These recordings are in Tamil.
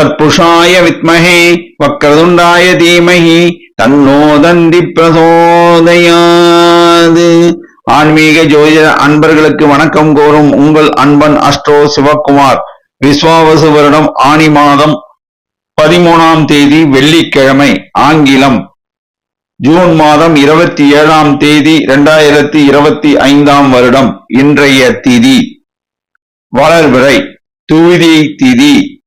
தற்புஷாய வித்மஹே வக்ரதுண்டாய தீமஹி தன்னோதந்தி பிரசோதயாது ஆன்மீக ஜோதிட அன்பர்களுக்கு வணக்கம் கோரும் உங்கள் அன்பன் அஸ்ட்ரோ சிவகுமார். விஸ்வாவசு வருடம் ஆணி மாதம் பதிமூணாம் தேதி வெள்ளிக்கிழமை ஆங்கிலம். ஜூன் மாதம் இருபத்தி ஏழாம் தேதி இரண்டாயிரத்தி இருபத்தி ஐந்தாம் வருடம் இன்றைய திதி. வளர்விரை துவிதி திதி.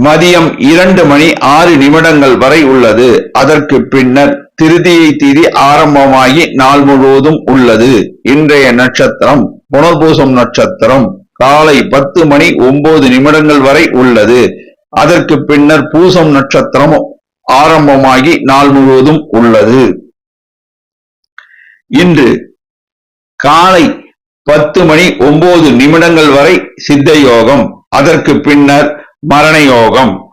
மதியம் இரண்டு மணி ஆறு நிமிடங்கள் வரை உள்ளது. அதற்கு பின்னர் திருதியை தீதி ஆரம்பமாகி நாள் முழுவதும் உள்ளது. இன்றைய நட்சத்திரம் புனர்பூசம் நட்சத்திரம். காலை பத்து மணி ஒன்பது நிமிடங்கள் வரை உள்ளது. அதற்கு பின்னர் பூசம் நட்சத்திரம் ஆரம்பமாகி நாள் முழுவதும் உள்ளது. இன்று காலை பத்து மணி ஒன்பது நிமிடங்கள் வரை சித்த யோகம். அதற்கு பின்னர் மரண யோகம்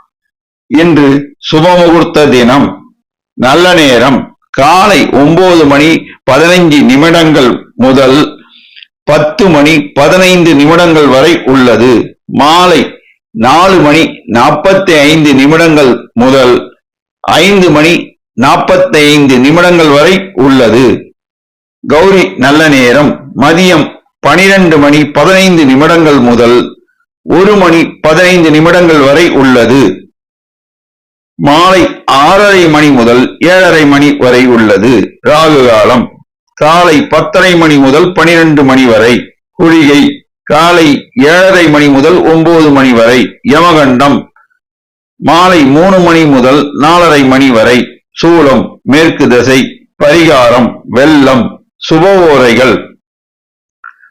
இன்று சுபமுகூர்த்த தினம். நல்ல நேரம். காலை ஒன்பது மணி பதினைஞ்சு நிமிடங்கள் முதல் பத்து மணி பதினைந்து நிமிடங்கள் வரை உள்ளது. மாலை நாலு மணி நாற்பத்தி ஐந்து நிமிடங்கள் முதல் ஐந்து மணி நாற்பத்தி ஐந்து நிமிடங்கள் வரை உள்ளது. கௌரி நல்ல நேரம். மதியம் பனிரெண்டு மணி பதினைந்து நிமிடங்கள் முதல் ஒரு மணி பதினைந்து நிமிடங்கள் வரை உள்ளது. மாலை ஆறரை மணி முதல் ஏழரை மணி வரை உள்ளது. ராகு காலம். காலை பத்தரை மணி முதல் பனிரெண்டு மணி வரை. குழிகை காலை ஏழரை மணி முதல் ஒன்பது மணி வரை. யமகண்டம். மாலை மூணு மணி முதல் நாலரை மணி வரை. சூலம். மேற்கு திசை. பரிகாரம். வெள்ளம். சுப ஓரைகள்.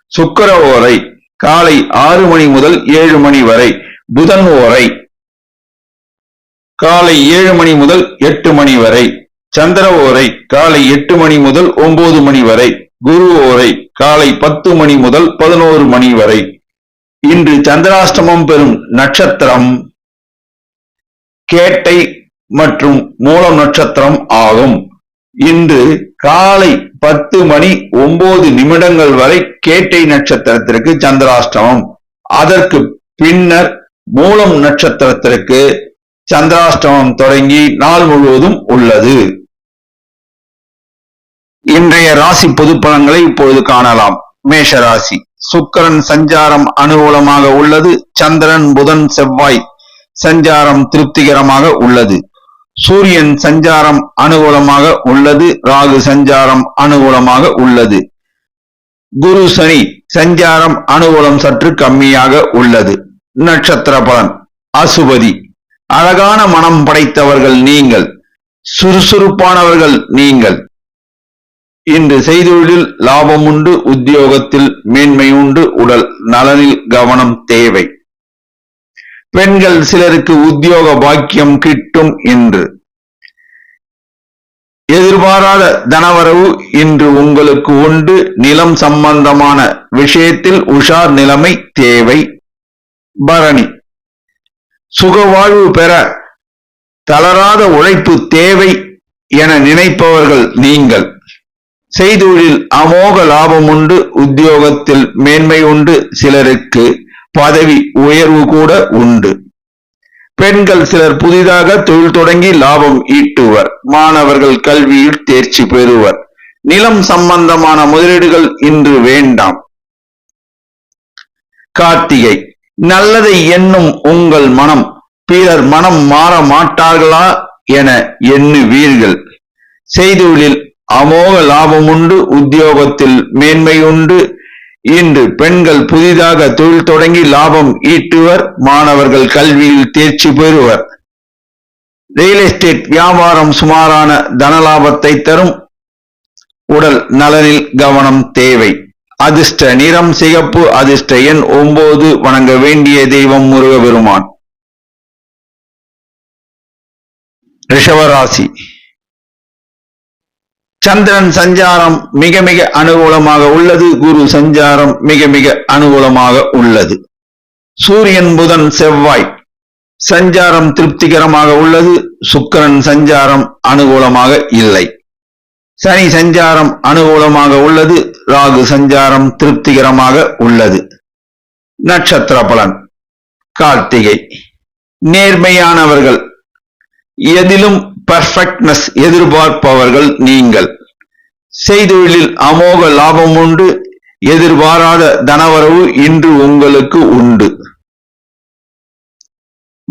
சுக்கர ஓரை. காலை ஆறு மணி முதல் ஏழு மணி வரை புதன் ஓரை. காலை ஏழு மணி முதல் எட்டு மணி வரை சந்திர ஓரை காலை எட்டு மணி முதல் ஒன்பது மணி வரை குரு ஓரை காலை பத்து மணி முதல் பதினோரு மணி வரை. இன்று சந்திராஷ்டமம் பெறும் நட்சத்திரம் கேட்டை மற்றும் மூலம் நட்சத்திரம் ஆகும். இன்று காலை பத்து மணி ஒன்பது நிமிடங்கள் வரை கேட்டை நட்சத்திரத்திற்கு சந்திராஷ்டமம். அதற்கு பின்னர் மூலம் நட்சத்திரத்திற்கு சந்திராஷ்டமம் தொடங்கி நாள் முழுவதும் உள்ளது. இன்றைய ராசி பொதுப்பலன்களை இப்பொழுது காணலாம். மேஷ ராசி சுக்கரன் சஞ்சாரம் அனுகூலமாக உள்ளது. சந்திரன் புதன் செவ்வாய் சஞ்சாரம் திருப்திகரமாக உள்ளது. சூரியன் சஞ்சாரம் அனுகூலமாக உள்ளது ராகு சஞ்சாரம் அனுகூலமாக உள்ளது. குரு சனி சஞ்சாரம் அனுகூலம் சற்று கம்மியாக உள்ளது. நட்சத்திர பலன் அசுபதி. அழகான மனம் படைத்தவர்கள் நீங்கள் சுறுசுறுப்பானவர்கள் நீங்கள். இன்று செய்தொழில் லாபம் உண்டு உத்தியோகத்தில் மேன்மை உண்டு உடல் நலனில் கவனம் தேவை. பெண்கள் சிலருக்கு உத்தியோக பாக்கியம் கிட்டும் என்று. எதிர்பாராத தனவரவு இன்று உங்களுக்கு உண்டு. நிலம் சம்பந்தமான விஷயத்தில் உஷார் நிலைமை தேவை. பரணி. சுகவாழ்வு பெற தளராத உழைப்பு தேவை என நினைப்பவர்கள் நீங்கள். செய்தொழில் அமோக லாபம் உண்டு. உத்தியோகத்தில் மேன்மை உண்டு சிலருக்கு. பதவி உயர்வு கூட உண்டு. பெண்கள் சிலர் புதிதாக தொழில் தொடங்கி லாபம் ஈட்டுவர். மாணவர்கள் கல்வியில் தேர்ச்சி பெறுவர். நிலம் சம்பந்தமான முதலீடுகள் இன்று வேண்டாம். கார்த்திகை நல்லதை எண்ணும் உங்கள் மனம். பிறர் மனம் மாற மாட்டார்களா என எண்ணுவீர்கள். செய்தொழில் அமோக லாபம் உண்டு உத்தியோகத்தில் மேன்மை உண்டு இன்று பெண்கள் புதிதாக தொழில் தொடங்கி லாபம் ஈட்டுவர் மாணவர்கள் கல்வியில் தேர்ச்சி பெறுவர். ரியல் எஸ்டேட் வியாபாரம் சுமாரான தனலாபத்தை தரும். உடல் நலனில் கவனம் தேவை. அதிர்ஷ்ட நிறம் சிகப்பு அதிர்ஷ்ட எண் ஒன்பது வணங்க வேண்டிய தெய்வம் முருகபெருமான். ரிஷவராசி சந்திரன் சஞ்சாரம் மிக மிக அனுகூலமாக உள்ளது. குரு சஞ்சாரம் மிக மிக அனுகூலமாக உள்ளது. சூரியன் புதன் செவ்வாய் சஞ்சாரம் திருப்திகரமாக உள்ளது. சுக்கிரன் சஞ்சாரம் அனுகூலமாக இல்லை. சனி சஞ்சாரம் அனுகூலமாக உள்ளது. ராகு சஞ்சாரம் திருப்திகரமாக உள்ளது. நட்சத்திர பலன். கார்த்திகை. நேர்மையானவர்கள். எதிலும் பர்ஃபெக்ட்னஸ் எதிர்பார்ப்பவர்கள் நீங்கள். செய்தொழிலில் அமோக லாபம் உண்டு எதிர்பாராத தனவரவு இன்று உங்களுக்கு உண்டு.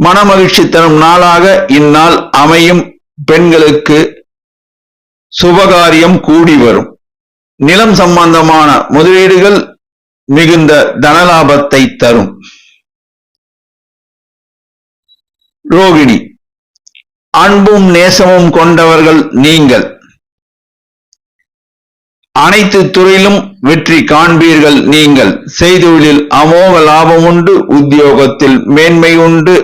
மனமகிழ்ச்சி தரும் நாளாக இந்நாள் அமையும் பெண்களுக்கு சுபகாரியம் கூடி வரும். நிலம் சம்பந்தமான முதலீடுகள் மிகுந்த தனலாபத்தை தரும். ரோகிணி அன்பும் நேசமும் கொண்டவர்கள் நீங்கள். அனைத்து துறையிலும் வெற்றி காண்பீர்கள் நீங்கள். செய்தொழிலில் அமோக லாபம் உண்டு உத்தியோகத்தில் மேன்மை உண்டு.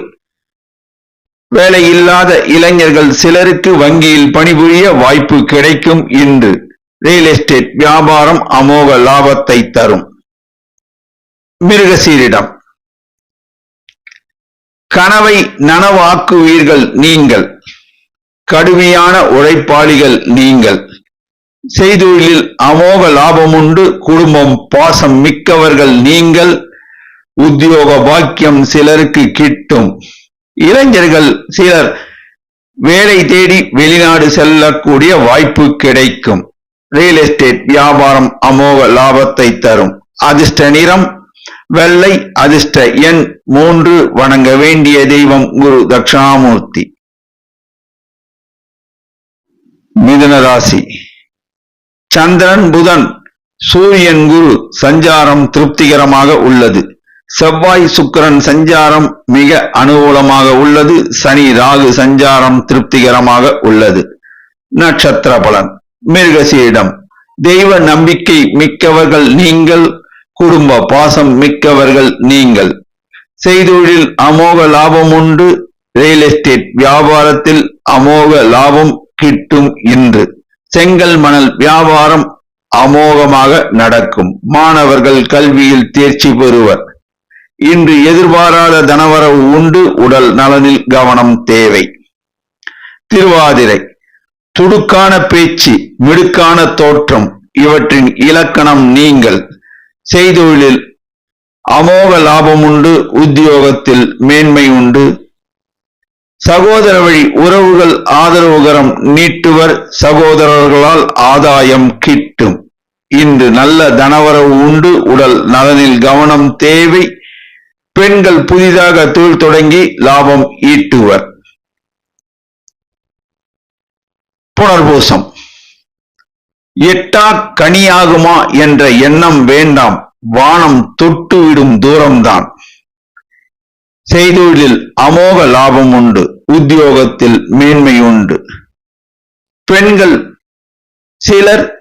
வேலையில்லாத இளைஞர்கள் சிலருக்கு வங்கியில் பணிபுரிய வாய்ப்பு கிடைக்கும் இன்று. ரியல் எஸ்டேட் வியாபாரம் அமோக லாபத்தை தரும். மிருகசீரிடம். கனவை நனவாக்குவீர்கள் நீங்கள். கடுமையான உழைப்பாளிகள் நீங்கள். செய்தொழிலில் அமோக லாபம் உண்டு குடும்பம் பாசம் மிக்கவர்கள் நீங்கள் உத்தியோக பாக்கியம் சிலருக்கு கிட்டும். இளைஞர்கள் சிலர் வேலை தேடி வெளிநாடு செல்லக்கூடிய வாய்ப்பு கிடைக்கும். ரியல் எஸ்டேட் வியாபாரம் அமோக லாபத்தை தரும். அதிர்ஷ்ட நிறம் வெள்ளை அதிர்ஷ்ட எண் மூன்று வணங்க வேண்டிய தெய்வம் குரு தட்சிணாமூர்த்தி. மிதுன ராசி. சந்திரன் புதன் சூரியன் குரு சஞ்சாரம் திருப்திகரமாக உள்ளது. செவ்வாய் சுக்கிரன் சஞ்சாரம் மிக அனுகூலமாக உள்ளது. சனி ராகு சஞ்சாரம் திருப்திகரமாக உள்ளது. நட்சத்திர பலன். மிருகசீடம் தெய்வ நம்பிக்கை மிக்கவர்கள் நீங்கள் குடும்ப பாசம் மிக்கவர்கள் நீங்கள். செய்தொழில் அமோக லாபம் உண்டு. ரியல் எஸ்டேட் வியாபாரத்தில் அமோக லாபம் கிட்டும் இன்று. செங்கல் மணல் வியாபாரம் அமோகமாக நடக்கும். மாணவர்கள் கல்வியில் தேர்ச்சி பெறுவர். இன்று எதிர்பாராத தனவரவு உண்டு உடல் நலனில் கவனம் தேவை. திருவாதிரை துடுக்கான பேச்சு மிடுக்கான தோற்றம் இவற்றின் இலக்கணம் நீங்கள். செய்தொழிலில் அமோக லாபம் உண்டு உத்தியோகத்தில் மேன்மை உண்டு. சகோதர வழி உறவுகள் ஆதரவுகரம் நீட்டுவர் சகோதரர்களால் ஆதாயம் கிட்டும். இன்று நல்ல தனவரவு உண்டு உடல் நலனில் கவனம் தேவை. பெண்கள் புதிதாக தொழில் தொடங்கி லாபம் ஈட்டுவர். புனர்பூசம். எட்டா கனியாகுமா என்ற எண்ணம் வேண்டாம் வானம் தொட்டுவிடும் தூரம்தான். செய்தொழிலில் அமோக லாபம் உண்டு. உத்தியோகத்தில் மேன்மை உண்டு பெண்கள் சிலர்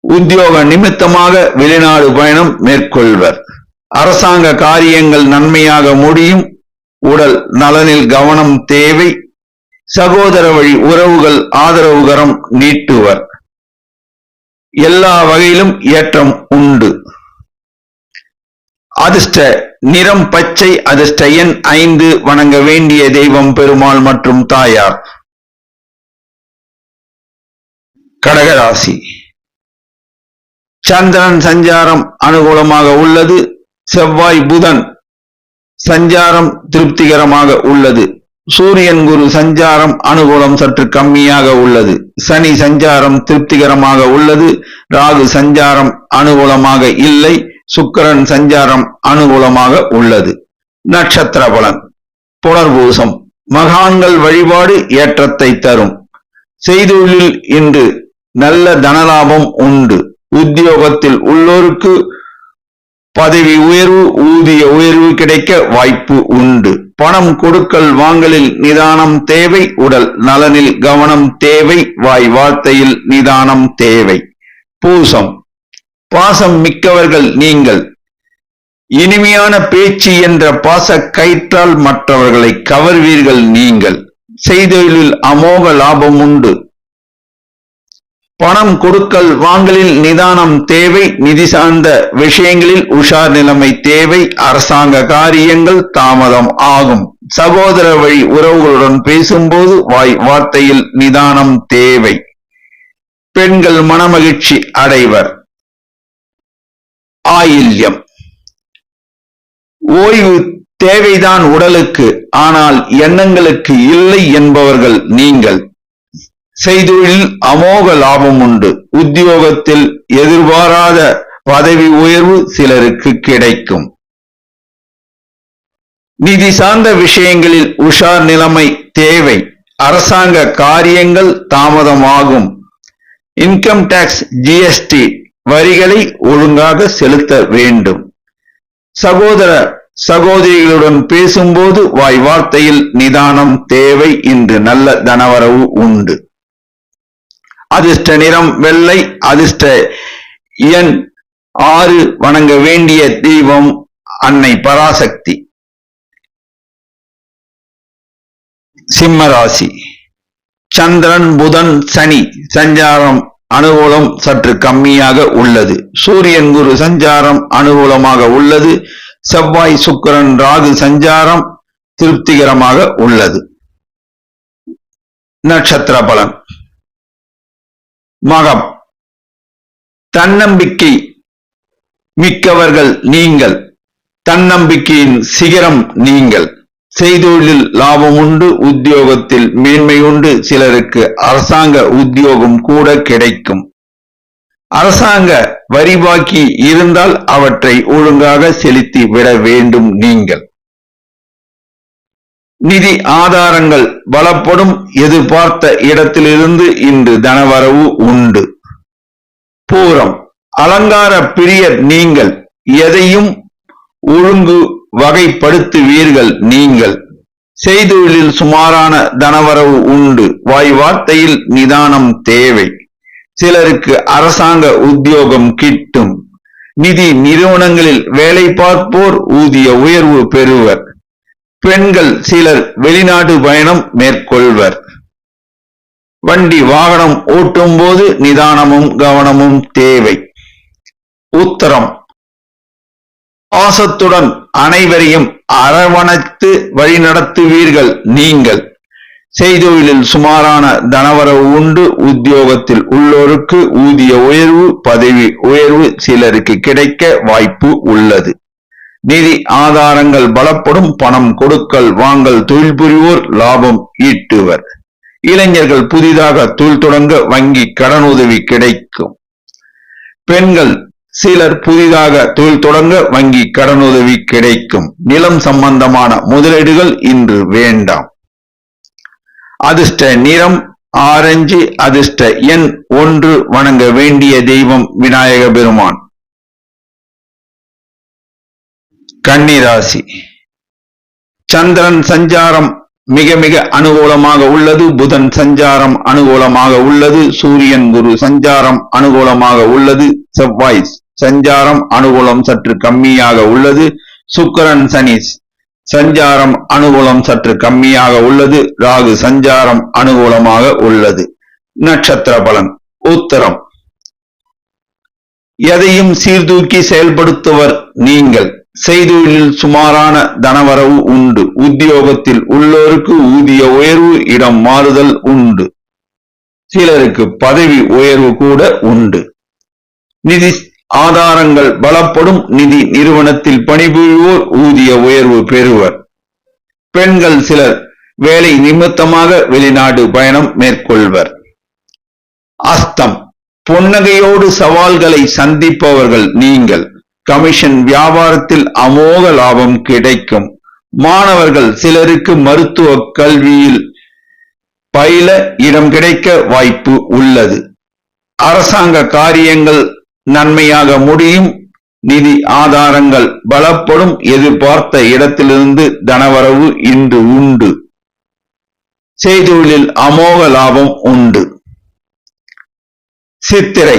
உத்தியோக நிமித்தமாக வெளிநாடு பயணம் மேற்கொள்வர். அரசாங்க காரியங்கள் நன்மையாக முடியும். உடல் நலனில் கவனம் தேவை. சகோதர வழி உறவுகள் ஆதரவுகரம் நீட்டுவர். எல்லா வகையிலும் ஏற்றம் உண்டு. அதிர்ஷ்ட நிறம் பச்சை அதிர்ஷ்ட எண் ஐந்து வணங்க வேண்டிய தெய்வம் பெருமாள் மற்றும் தாயார். கடகராசி. சந்திரன் சஞ்சாரம் அனுகூலமாக உள்ளது. செவ்வாய் புதன் சஞ்சாரம் திருப்திகரமாக உள்ளது. சூரியன் குரு சஞ்சாரம் அனுகூலம் சற்று கம்மியாக உள்ளது. சனி சஞ்சாரம் திருப்திகரமாக உள்ளது. ராகு சஞ்சாரம் அனுகூலமாக இல்லை. சுக்கிரன் சஞ்சாரம் அனுகூலமாக உள்ளது. நட்சத்திர பலன். புனர்பூசம். மகான்கள் வழிபாடு ஏற்றத்தை தரும். செய்தொழில் இன்று நல்ல தனலாபம் உண்டு. உத்தியோகத்தில் உள்ளோருக்கு பதவி உயர்வு ஊதிய உயர்வு கிடைக்க வாய்ப்பு உண்டு. பணம் கொடுக்கல் வாங்கலில் நிதானம் தேவை. உடல் நலனில் கவனம் தேவை. வாய் வார்த்தையில் நிதானம் தேவை. பூசம். பாசம் மிக்கவர்கள் நீங்கள். இனிமையான பேச்சு என்ற பாச கயிற்றால் மற்றவர்களை கவர்வீர்கள் நீங்கள். செய்தொழிலில் அமோக லாபம் உண்டு. பணம் கொடுக்கல் வாங்கலில் நிதானம் தேவை நிதி சார்ந்த விஷயங்களில் உஷார் நிலைமை தேவை அரசாங்க காரியங்கள் தாமதம் ஆகும். சகோதர வழி உறவுகளுடன் பேசும்போது வாய் வார்த்தையில் நிதானம் தேவை. பெண்கள் மனமகிழ்ச்சி அடைவர். ஆயில்யம். ஓய்வு தேவைதான் உடலுக்கு ஆனால் எண்ணங்களுக்கு இல்லை என்பவர்கள் நீங்கள். செய்தொழில் அமோக லாபம் உண்டு. உத்தியோகத்தில் எதிர்பாராத பதவி உயர்வு சிலருக்கு கிடைக்கும். நிதி சார்ந்த விஷயங்களில் உஷார் நிலைமை தேவை. அரசாங்க காரியங்கள் தாமதமாகும். இன்கம் டாக்ஸ் ஜிஎஸ்டி வரிகளை ஒழுங்காக செலுத்த வேண்டும். சகோதர சகோதரிகளுடன் பேசும்போது வாய் வார்த்தையில் நிதானம் தேவை இன்று நல்ல தனவரவு உண்டு. அதிர்ஷ்ட நிறம் வெள்ளை அதிர்ஷ்ட எண் ஆறு வணங்க வேண்டிய தெய்வம் அன்னை பராசக்தி. சிம்மராசி சந்திரன் புதன் சனி சஞ்சாரம் அனுகூலம் சற்று கம்மியாக உள்ளது. சூரியன் குரு சஞ்சாரம் அனுகூலமாக உள்ளது. செவ்வாய் சுக்கிரன் ராகு சஞ்சாரம் திருப்திகரமாக உள்ளது. நட்சத்திர பலன். மகம். தன்னம்பிக்கை மிக்கவர்கள் நீங்கள். தன்னம்பிக்கையின் சிகரம் நீங்கள். செய்தொழிலில் லாபம் உண்டு உத்தியோகத்தில் மேன்மை உண்டு சிலருக்கு அரசாங்க உத்தியோகம் கூட கிடைக்கும். அரசாங்க வரி பாக்கி இருந்தால் அவற்றை ஒழுங்காக செலுத்தி விட வேண்டும் நீங்கள். நிதி ஆதாரங்கள் பலப்படும். எதிர்பார்த்த இடத்திலிருந்து இன்று தனவரவு உண்டு. பூரம். அலங்கார பிரியர் நீங்கள் எதையும் ஒழுங்கு வகைப்படுத்துவீர்கள் நீங்கள். செய்தொழிலில் சுமாரான தனவரவு உண்டு. வாய் வார்த்தையில் நிதானம் தேவை. சிலருக்கு அரசாங்க உத்தியோகம் கிட்டும். நிதி நிறுவனங்களில் வேலை பார்ப்போர் ஊதிய உயர்வு பெறுவர். பெண்கள் சிலர் வெளிநாடு பயணம் மேற்கொள்வர். வண்டி வாகனம் ஓட்டும் போது நிதானமும் கவனமும் தேவை. உத்தரம். பாசத்துடன் அனைவரையும் அரவணைத்து வழிநடத்துவீர்கள் நீங்கள். செய்தொழிலில் சுமாரான தனவரவு உண்டு. உத்தியோகத்தில் உள்ளோருக்கு ஊதிய உயர்வு பதவி உயர்வு சிலருக்கு கிடைக்க வாய்ப்பு உள்ளது. நிதி ஆதாரங்கள் பலப்படும். பணம் கொடுக்கல் வாங்கல் தொழில் புரிவோர் லாபம் ஈட்டுவர். இளைஞர்கள் புதிதாக தொழில் தொடங்க வங்கி கடனுதவி கிடைக்கும். பெண்கள் சிலர் புதிதாக தொழில் தொடங்க வங்கி கடனுதவி கிடைக்கும். நிலம் சம்பந்தமான முதலீடுகள் இன்று வேண்டாம். அதிர்ஷ்ட நிறம் ஆரஞ்சு அதிர்ஷ்ட எண் ஒன்று வணங்க வேண்டிய தெய்வம் விநாயக பெருமான். கன்னிராசி. சந்திரன் சஞ்சாரம் மிக மிக அனுகூலமாக உள்ளது. புதன் சஞ்சாரம் அனுகூலமாக உள்ளது. சூரியன் குரு சஞ்சாரம் அனுகூலமாக உள்ளது. செவ்வாய் சஞ்சாரம் அனுகூலம் சற்று கம்மியாக உள்ளது. சுக்கிரன் சனி சஞ்சாரம் அனுகூலம் சற்று கம்மியாக உள்ளது. ராகு சஞ்சாரம் அனுகூலமாக உள்ளது. நட்சத்திர பலன். உத்தரம். எதையும் சீர்தூக்கி செயல்படுத்துவர் நீங்கள். செய்தொழிலில் சுமாரான தனவரவு உண்டு. உத்தியோகத்தில் உள்ளோருக்கு ஊதிய உயர்வு இடம் மாறுதல் உண்டு. சிலருக்கு பதவி உயர்வு கூட உண்டு. நிதி ஆதாரங்கள் பலப்படும் நிதி நிறுவனத்தில் பணிபுரிவோர் ஊதிய உயர்வு பெறுவர். பெண்கள் சிலர் வேலை நிமித்தமாக வெளிநாடு பயணம் மேற்கொள்வர். அஸ்தம். புன்னகையோடு சவால்களை சந்திப்பவர்கள் நீங்கள். கமிஷன் வியாபாரத்தில் அமோக லாபம் கிடைக்கும். மாணவர்கள் சிலருக்கு மருத்துவ கல்வியில் பயில இடம் கிடைக்க வாய்ப்பு உள்ளது. அரசாங்க காரியங்கள் நன்மையாக முடியும். நிதி ஆதாரங்கள் பலப்படும். எதிர்பார்த்த இடத்திலிருந்து தனவரவு இன்று உண்டு. செய்தொழிலில் அமோக லாபம் உண்டு. சித்திரை.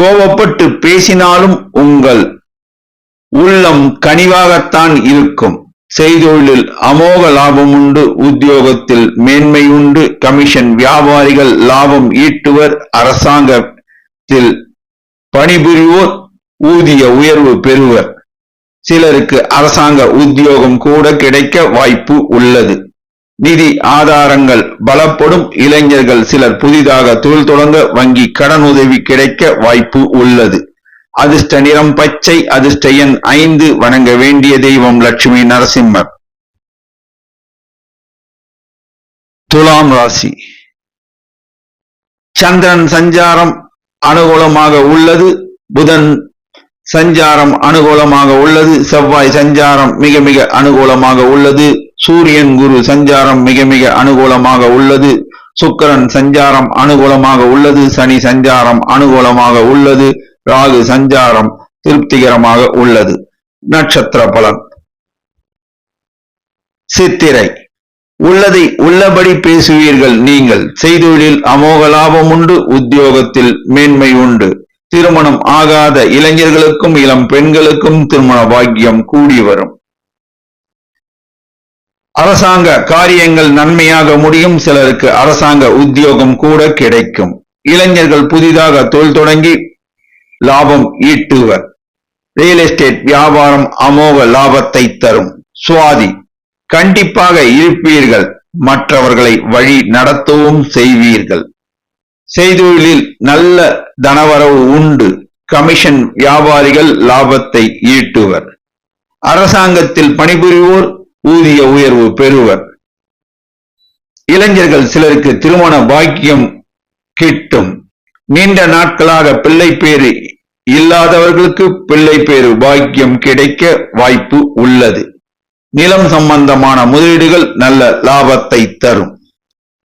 கோபப்பட்டு பேசினாலும் உங்கள் உள்ளம் கனிவாகத்தான் இருக்கும். செய்தொழிலில் அமோக லாபம் உண்டு. உத்தியோகத்தில் மேன்மை உண்டு. கமிஷன் வியாபாரிகள் லாபம் ஈட்டுவர். அரசாங்கத்தில் பணிபுரிவோர் ஊதிய உயர்வு பெறுவர். சிலருக்கு அரசாங்க உத்தியோகம் கூட கிடைக்க வாய்ப்பு உள்ளது. நிதி ஆதாரங்கள் பலப்படும். இளைஞர்கள் சிலர் புதிதாக தொழில் தொடங்க வங்கி கடன் உதவி கிடைக்க வாய்ப்பு உள்ளது. அதிர்ஷ்ட நிறம் பச்சை அதிர்ஷ்ட எண் ஐந்து வணங்க வேண்டிய தெய்வம் லட்சுமி நரசிம்மர். துலாம் ராசி. சந்திரன் சஞ்சாரம் அனுகூலமாக உள்ளது. புதன் சஞ்சாரம் அனுகூலமாக உள்ளது. செவ்வாய் சஞ்சாரம் மிக மிக அனுகூலமாக உள்ளது. சூரியன் குரு சஞ்சாரம் மிக மிக அனுகூலமாக உள்ளது. சுக்கிரன் சஞ்சாரம் அனுகூலமாக உள்ளது. சனி சஞ்சாரம் அனுகூலமாக உள்ளது. ராகு சஞ்சாரம் திருப்திகரமாக உள்ளது. நட்சத்திர பலன். சித்திரை. உள்ளதை உள்ளபடி பேசுவீர்கள் நீங்கள். செய்தொழில் அமோக லாபம் உண்டு உத்தியோகத்தில் மேன்மை உண்டு. திருமணம் ஆகாத இளைஞர்களுக்கும் இளம் பெண்களுக்கும் திருமண பாக்கியம் கூடி வரும். அரசாங்க காரியங்கள் நன்மையாக முடியும் சிலருக்கு அரசாங்க உத்தியோகம் கூட கிடைக்கும். இளைஞர்கள் புதிதாக தொழில் தொடங்கி லாபம் ஈட்டுவர். ரியல் எஸ்டேட் வியாபாரம் அமோக லாபத்தை தரும். சுவாதி கண்டிப்பாக இருப்பீர்கள். மற்றவர்களை வழி நடத்தவும் செய்வீர்கள். செய்தொழிலில் நல்ல தனவரவு உண்டு. கமிஷன் வியாபாரிகள் லாபத்தை ஈட்டுவர். அரசாங்கத்தில் பணிபுரிவோர் ஊதிய உயர்வு பெறுவர். இளைஞர்கள் சிலருக்கு திருமண பாக்கியம் கிட்டும். நீண்ட நாட்களாக பிள்ளை பேரு இல்லாதவர்களுக்கு பிள்ளை பேரு பாக்கியம் கிடைக்க வாய்ப்பு உள்ளது. நிலம் சம்பந்தமான முதலீடுகள் நல்ல லாபத்தை தரும்.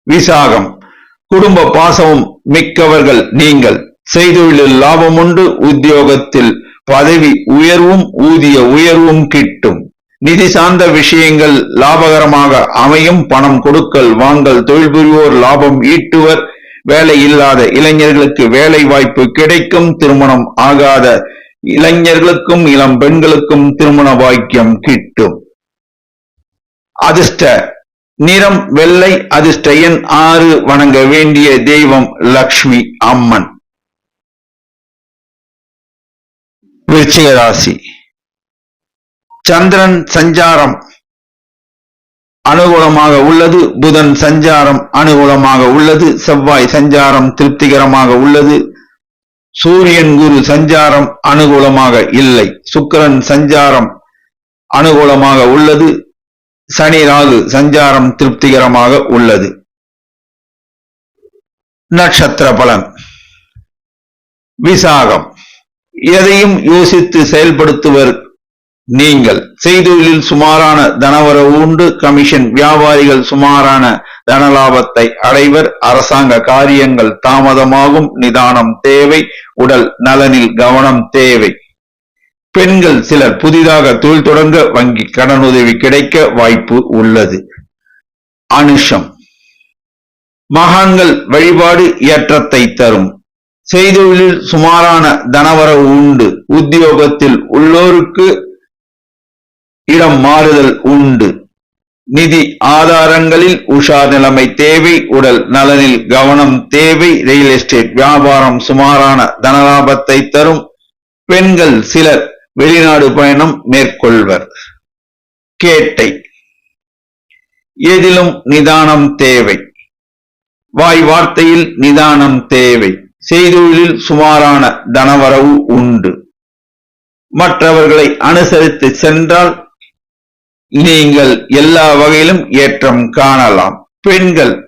விசாகம். குடும்ப பாசமும் மிக்கவர்கள் நீங்கள். செய்தொழிலில் லாபம் உண்டு உத்தியோகத்தில் பதவி உயர்வும் ஊதிய உயர்வும் கிட்டும். நிதி சார்ந்த விஷயங்கள் லாபகரமாக அமையும். பணம் கொடுக்கல் வாங்கல் தொழில் புரிவோர் லாபம் ஈட்டுவர். வேலை இல்லாத இளைஞர்களுக்கு வேலை வாய்ப்பு கிடைக்கும் திருமணம் ஆகாத இளைஞர்களுக்கும் இளம் பெண்களுக்கும் திருமண வாக்கியம் கிட்டும். அதிர்ஷ்ட. நிறம் வெள்ளை அதிர்ஷ்ட எண் ஆறு வணங்க வேண்டிய தெய்வம் லக்ஷ்மி அம்மன். விருச்சிக ராசி சந்திரன் சஞ்சாரம் அனுகூலமாக உள்ளது. புதன் சஞ்சாரம் அனுகூலமாக உள்ளது. செவ்வாய் சஞ்சாரம் திருப்திகரமாக உள்ளது. சூரியன் குரு சஞ்சாரம் அனுகூலமாக இல்லை. சுக்கிரன் சஞ்சாரம் அனுகூலமாக உள்ளது. சனி ராகு சஞ்சாரம் திருப்திகரமாக உள்ளது. நட்சத்திர பலன். விசாகம். எதையும் யோசித்து செயல்படுத்துவர் நீங்கள். செய்தொழிலில் சுமாரான தனவரவு உண்டு கமிஷன் வியாபாரிகள் சுமாரான தனலாபத்தை அடைவர். அரசாங்க காரியங்கள் தாமதமாகும் நிதானம் தேவை உடல் நலனில் கவனம் தேவை. பெண்கள் சிலர் புதிதாக தொழில் தொடங்க வங்கி கடனுதவி கிடைக்க வாய்ப்பு உள்ளது. அனுஷம். மகான்கள் வழிபாடு ஏற்றத்தை தரும். செய்தொழிலில் சுமாரான தனவரவு உண்டு. உத்தியோகத்தில் உள்ளோருக்கு இடம் மாறுதல் உண்டு. நிதி ஆதாரங்களில் உஷார் நிலைமை தேவை. உடல் நலனில் கவனம் தேவை. ரியல் எஸ்டேட் வியாபாரம் சுமாரான தனலாபத்தை தரும். பெண்கள் சிலர் வெளிநாடு பயணம் மேற்கொள்வர். கேட்டை. எதிலும் நிதானம் தேவை. வாய் வார்த்தையில் நிதானம் தேவை. செய்தொழிலில் சுமாரான தனவரவு உண்டு. மற்றவர்களை அனுசரித்து சென்றால் நீங்கள் எல்லா வகையிலும் ஏற்றம் காணலாம். பெண்கள்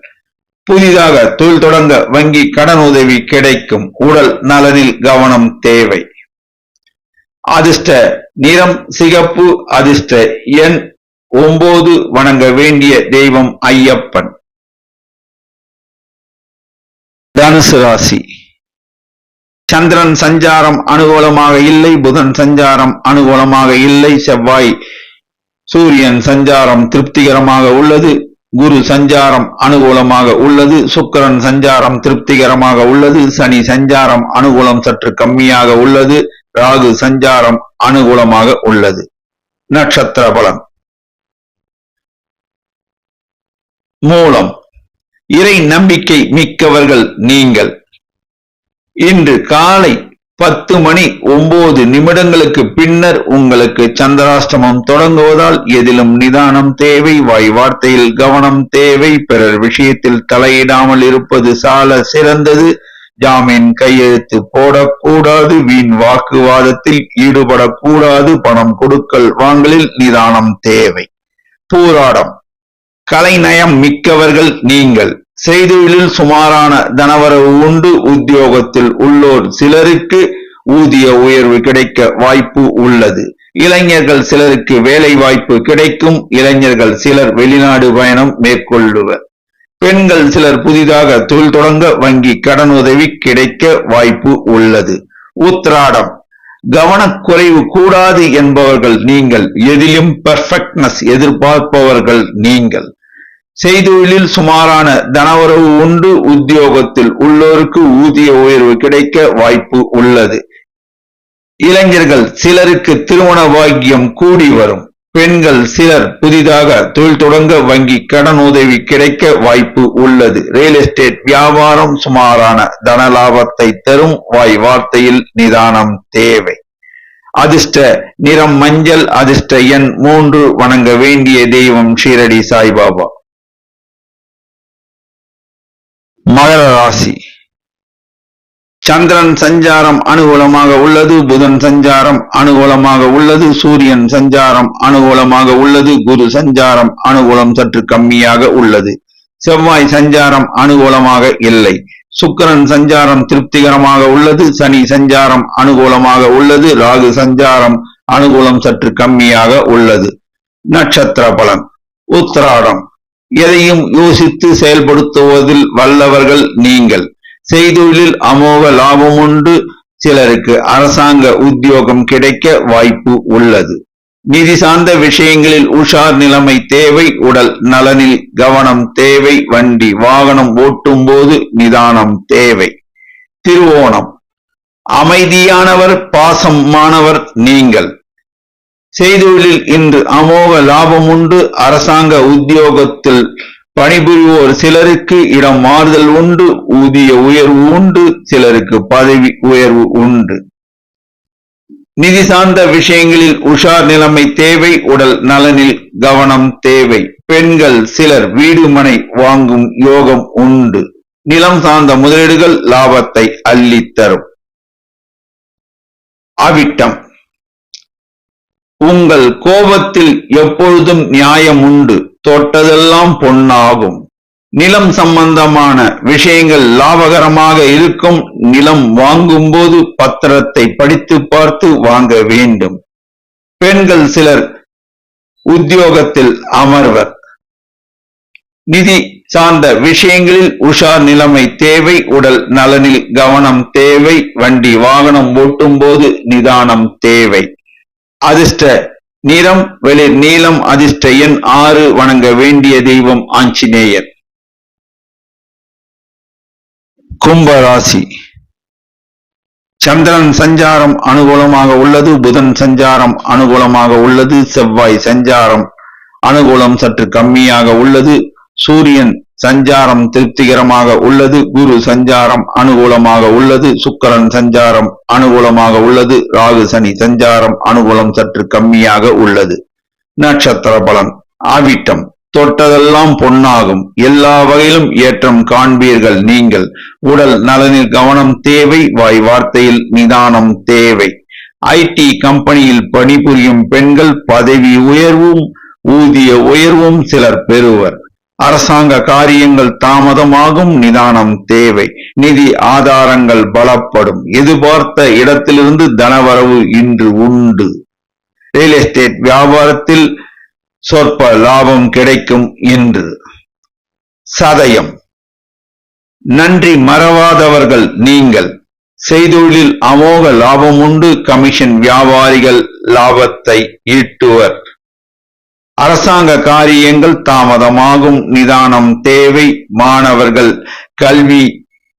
புதிதாக தொழில் தொடங்க வங்கி கடன் உதவி கிடைக்கும். உடல் நலனில் கவனம் தேவை. அதிர்ஷ்ட நிறம் சிகப்பு அதிர்ஷ்ட. எண் ஒன்பது வணங்க வேண்டிய தெய்வம் ஐயப்பன். தனுசு ராசி. சந்திரன் சஞ்சாரம் அனுகூலமாக இல்லை. புதன் சஞ்சாரம் அனுகூலமாக இல்லை. செவ்வாய் சூரியன் சஞ்சாரம் திருப்திகரமாக உள்ளது. குரு சஞ்சாரம் அனுகூலமாக உள்ளது. சுக்கிரன் சஞ்சாரம் திருப்திகரமாக உள்ளது. சனி சஞ்சாரம் அனுகூலம் சற்று கம்மியாக உள்ளது. ராகு சஞ்சாரம் அனுகூலமாக உள்ளது. நட்சத்திர பலன். மூலம். இறை நம்பிக்கை மிக்கவர்கள் நீங்கள். இன்று காலை பத்து மணி ஒன்பது நிமிடங்களுக்கு பின்னர் உங்களுக்கு சந்திராஷ்டமம் தொடங்குவதால் எதிலும் நிதானம் தேவை வாய் வார்த்தையில் கவனம் தேவை பிறர் விஷயத்தில் தலையிடாமல் இருப்பது சால சிறந்தது. ஜாமீன் கையெழுத்து போடக்கூடாது வீண் வாக்குவாதத்தில் ஈடுபடக்கூடாது பணம் கொடுக்கல் வாங்கலில் நிதானம் தேவை. போராடம். கலைநயம் மிக்கவர்கள் நீங்கள். செய்தொழிலில் சுமாரான தனவரவு உண்டு. உத்தியோகத்தில் உள்ளோர் சிலருக்கு ஊதிய உயர்வு கிடைக்க வாய்ப்பு உள்ளது. இளைஞர்கள் சிலருக்கு வேலை வாய்ப்பு கிடைக்கும். இளைஞர்கள் சிலர் வெளிநாடு பயணம் மேற்கொள்ளுவர். பெண்கள் சிலர் புதிதாக தொழில் தொடங்க வங்கி கடனுதவி கிடைக்க வாய்ப்பு உள்ளது. உத்ராடம் கவனக்குறைவு கூடாது என்பவர்கள் நீங்கள் எதிலும் பெர்ஃபெக்ட்னஸ் எதிர்பார்ப்பவர்கள் நீங்கள். செய்தொழிலில் சுமாரான தனவரவு உண்டு உத்தியோகத்தில் உள்ளோருக்கு ஊதிய உயர்வு கிடைக்க வாய்ப்பு உள்ளது. இளைஞர்கள் சிலருக்கு திருமண பாக்கியம் கூடி வரும். பெண்கள் சிலர் புதிதாக தொழில் தொடங்க வங்கி கடன் உதவி கிடைக்க வாய்ப்பு உள்ளது. ரியல் எஸ்டேட் வியாபாரம் சுமாரான தன லாபத்தை தரும் வாய் வார்த்தையில் நிதானம் தேவை. அதிர்ஷ்ட நிறம் மஞ்சள் அதிர்ஷ்ட எண் மூன்று வணங்க வேண்டிய தெய்வம் ஷீரடி சாய்பாபா. மகர ராசி. சந்திரன் சஞ்சாரம் அனுகூலமாக உள்ளது புதன் சஞ்சாரம் அனுகூலமாக உள்ளது சூரியன் சஞ்சாரம் அனுகூலமாக உள்ளது குரு சஞ்சாரம் அனுகூலம் சற்று கம்மியாக உள்ளது. செவ்வாய் சஞ்சாரம் அனுகூலமாக இல்லை. சுக்கிரன் சஞ்சாரம் திருப்திகரமாக உள்ளது சனி சஞ்சாரம் அனுகூலமாக உள்ளது ராகு சஞ்சாரம் அனுகூலம் சற்று கம்மியாக உள்ளது. நட்சத்திர பலன் உத்திராடம். எதையும் யோசித்து செயல்படுத்துவதில் வல்லவர்கள் நீங்கள். செய்தொழிலில் அமோக லாபம் உண்டு. சிலருக்கு அரசாங்க உத்தியோகம் கிடைக்க வாய்ப்பு உள்ளது. நிதி சார்ந்த விஷயங்களில் உஷார் நிலைமை தேவை. உடல் நலனில் கவனம் தேவை. வண்டி வாகனம் ஓட்டும் போது நிதானம் தேவை. திருவோணம். அமைதியானவர் பாசமானவர் நீங்கள். செய்தொழிலில் இன்று அமோக லாபம் உண்டு. அரசாங்க உத்தியோகத்தில் பணிபுரிவோர் சிலருக்கு இடம் மாறுதல் உண்டு ஊதிய உயர்வு உண்டு சிலருக்கு பதவி உயர்வு உண்டு. நிதி சார்ந்த விஷயங்களில் உஷார் நிலைமை தேவை உடல் நலனில் கவனம் தேவை. பெண்கள் சிலர் வீடு மனை வாங்கும் யோகம் உண்டு. நிலம் சார்ந்த முதலீடுகள் லாபத்தை அள்ளித்தரும். அவிட்டம். உங்கள் கோபத்தில் எப்பொழுதும் நியாயம் உண்டு. தொட்டதெல்லாம் பொன்னாகும். நிலம் சம்பந்தமான விஷயங்கள் லாபகரமாக இருக்கும். நிலம் வாங்கும்போது பத்திரத்தை படித்து பார்த்து வாங்க வேண்டும். பெண்கள் சிலர் உத்தியோகத்தில் அமர்வர். நிதி சார்ந்த விஷயங்களில் உஷார் நிலைமை தேவை. உடல் நலனில் கவனம் தேவை. வண்டி வாகனம் ஓட்டும் போது நிதானம் தேவை. அதிர்ஷ்ட நிறம் வெளிர் நீளம் அதிர்ஷ்ட எண் ஆறு வணங்க வேண்டிய தெய்வம் ஆஞ்சநேயர். கும்பராசி. சந்திரன் சஞ்சாரம் அனுகூலமாக உள்ளது புதன் சஞ்சாரம் அனுகூலமாக உள்ளது செவ்வாய் சஞ்சாரம் அனுகூலம் சற்று கம்மியாக உள்ளது சூரியன் சஞ்சாரம் திருப்திகரமாக உள்ளது. குரு சஞ்சாரம் அனுகூலமாக உள்ளது. சுக்கரன் சஞ்சாரம் அனுகூலமாக உள்ளது. ராகு சனி சஞ்சாரம் அனுகூலம் சற்று கம்மியாக உள்ளது. நட்சத்திர பலன் ஆவிட்டம் தொட்டதெல்லாம் பொன்னாகும். எல்லா வகையிலும் ஏற்றம் காண்பீர்கள் நீங்கள். உடல் நலனில் கவனம் தேவை. வாய் வார்த்தையில் நிதானம் தேவை. ஐடி கம்பெனியில் பணிபுரியும் பெண்கள் பதவி உயர்வும் ஊதிய உயர்வும் சிலர் பெறுவர். அரசாங்க காரியங்கள் தாமதமாகும் நிதானம் தேவை. நிதி ஆதாரங்கள் பலப்படும். எதிர்பார்த்த இடத்திலிருந்து தனவரவு இன்று உண்டு. ரியல் எஸ்டேட் வியாபாரத்தில் சொற்ப லாபம் கிடைக்கும் என்று. சதயம். நன்றி மறவாதவர்கள் நீங்கள். செய்தொழிலில் அமோக லாபம் உண்டு. கமிஷன் வியாபாரிகள் லாபத்தை ஈட்டுவர். அரசாங்க காரியங்கள் தாமதமாகும். நிதானம் தேவை மாணவர்கள் கல்வி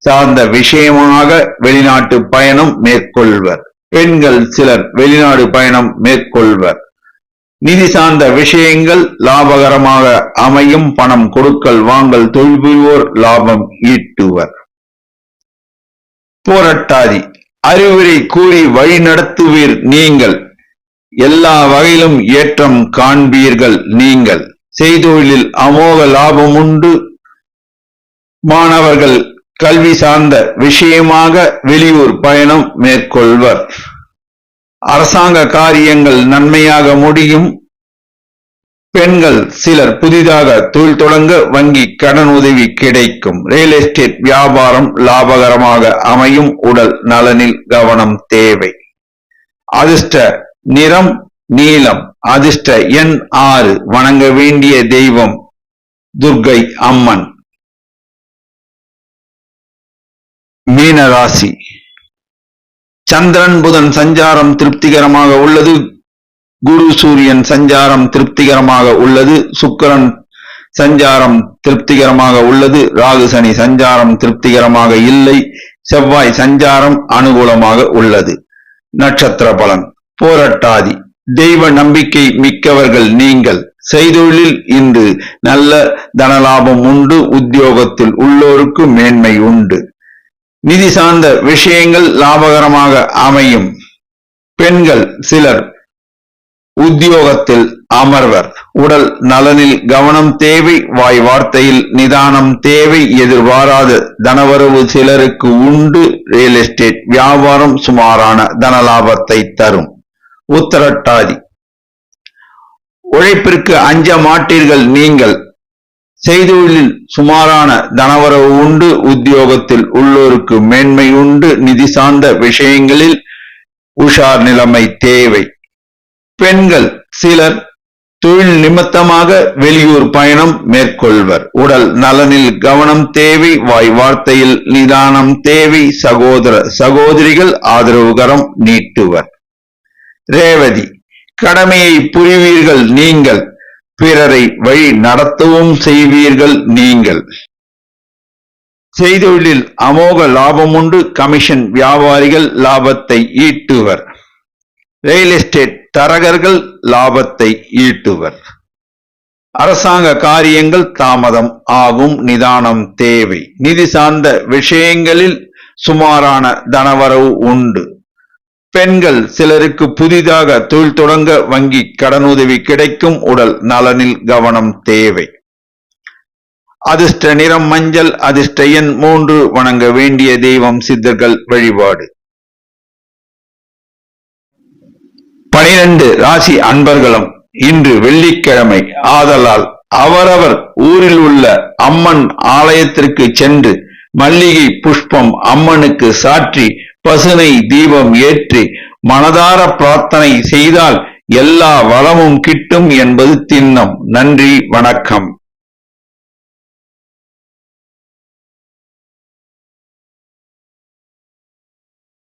சார்ந்த விஷயமாக வெளிநாட்டு பயணம் மேற்கொள்வர். பெண்கள் சிலர் வெளிநாடு பயணம் மேற்கொள்வர். நிதி சார்ந்த விஷயங்கள் லாபகரமாக அமையும். பணம் கொடுக்கல் வாங்கல் தொழில் புரிவோர் லாபம் ஈட்டுவர். போரட்டாதி அறிவுரை கூறி வழி நடத்துவீர் நீங்கள். எல்லா வகையிலும் ஏற்றம் காண்பீர்கள் நீங்கள். செய்தொழிலில் அமோக லாபம் உண்டு. மாணவர்கள் கல்வி சார்ந்த விஷயமாக வெளியூர் பயணம் மேற்கொள்வர். அரசாங்க காரியங்கள் நன்மையாக முடியும். பெண்கள் சிலர் புதிதாக தொழில் தொடங்க வங்கி கடன் உதவி கிடைக்கும். ரியல் எஸ்டேட் வியாபாரம் லாபகரமாக அமையும். உடல் நலனில் கவனம் தேவை. அதிர்ஷ்ட நிறம் நீலம் அதிர்ஷ்ட எண் ஆறு வணங்க வேண்டிய தெய்வம் துர்கை அம்மன். மீனராசி. சந்திரன் புதன் சஞ்சாரம் திருப்திகரமாக உள்ளது. குரு சூரியன் சஞ்சாரம் திருப்திகரமாக உள்ளது. சுக்கிரன் சஞ்சாரம் திருப்திகரமாக உள்ளது. ராகு சனி சஞ்சாரம் திருப்திகரமாக இல்லை. செவ்வாய் சஞ்சாரம் அனுகூலமாக உள்ளது. நட்சத்திர பலன். போராட்டாதி. தெய்வ நம்பிக்கை மிக்கவர்கள் நீங்கள். செய்தொழில் இன்று நல்ல தனலாபம் உண்டு. உத்தியோகத்தில் உள்ளோருக்கு மேன்மை உண்டு. நிதி சார்ந்த விஷயங்கள் லாபகரமாக அமையும். பெண்கள் சிலர் உத்தியோகத்தில் அமர்வர். உடல் நலனில் கவனம் தேவை. வாய் வார்த்தையில் நிதானம் தேவை. எதிர்பாராத தனவரவு சிலருக்கு உண்டு. ரியல் எஸ்டேட் வியாபாரம் சுமாரான தனலாபத்தை தரும். உத்தரட்டாதி. உழைப்பிற்கு அஞ்ச மாட்டீர்கள் நீங்கள். செய்தொழிலில் சுமாரான தனவரவு உண்டு உத்தியோகத்தில் உள்ளோருக்கு மேன்மை உண்டு நிதி சார்ந்த விஷயங்களில் உஷார் நிலைமை தேவை. பெண்கள் சிலர் தொழில் நிமித்தமாக வெளியூர் பயணம் மேற்கொள்வர். உடல் நலனில் கவனம் தேவை வாய் வார்த்தையில் நிதானம் தேவை சகோதர சகோதரிகள் ஆதரவுகரம் நீட்டுவர். ரேவதி கடமையை புரிவீர்கள் நீங்கள் பிறரை வழி நடத்தவும் செய்வீர்கள் நீங்கள். செய்தொழிலில் அமோக லாபம் உண்டு கமிஷன் வியாபாரிகள் லாபத்தை ஈட்டுவர். ரியல் எஸ்டேட் தரகர்கள் லாபத்தை ஈட்டுவர். அரசாங்க காரியங்கள் தாமதம் ஆகும் நிதானம் தேவை. நிதி சார்ந்த விஷயங்களில் சுமாரான தனவரவு உண்டு. பெண்கள் சிலருக்கு புதிதாக தொழில் தொடங்க வங்கி கடனுதவி கிடைக்கும் உடல் நலனில் கவனம் தேவை. அதிர்ஷ்ட நிறம் மஞ்சள் அதிர்ஷ்ட எண் மூன்று வணங்க வேண்டிய தெய்வம் சித்தர்கள் வழிபாடு. பனிரெண்டு ராசி அன்பர்களும் இன்று வெள்ளிக்கிழமை ஆதலால் அவரவர் ஊரில் உள்ள அம்மன் ஆலயத்திற்கு சென்று மல்லிகை புஷ்பம் அம்மனுக்கு சாற்றி பசுனை தீபம் ஏற்றி மனதார பிரார்த்தனை செய்தால் எல்லா வளமும் கிட்டும் என்பது திண்ணம். நன்றி வணக்கம்.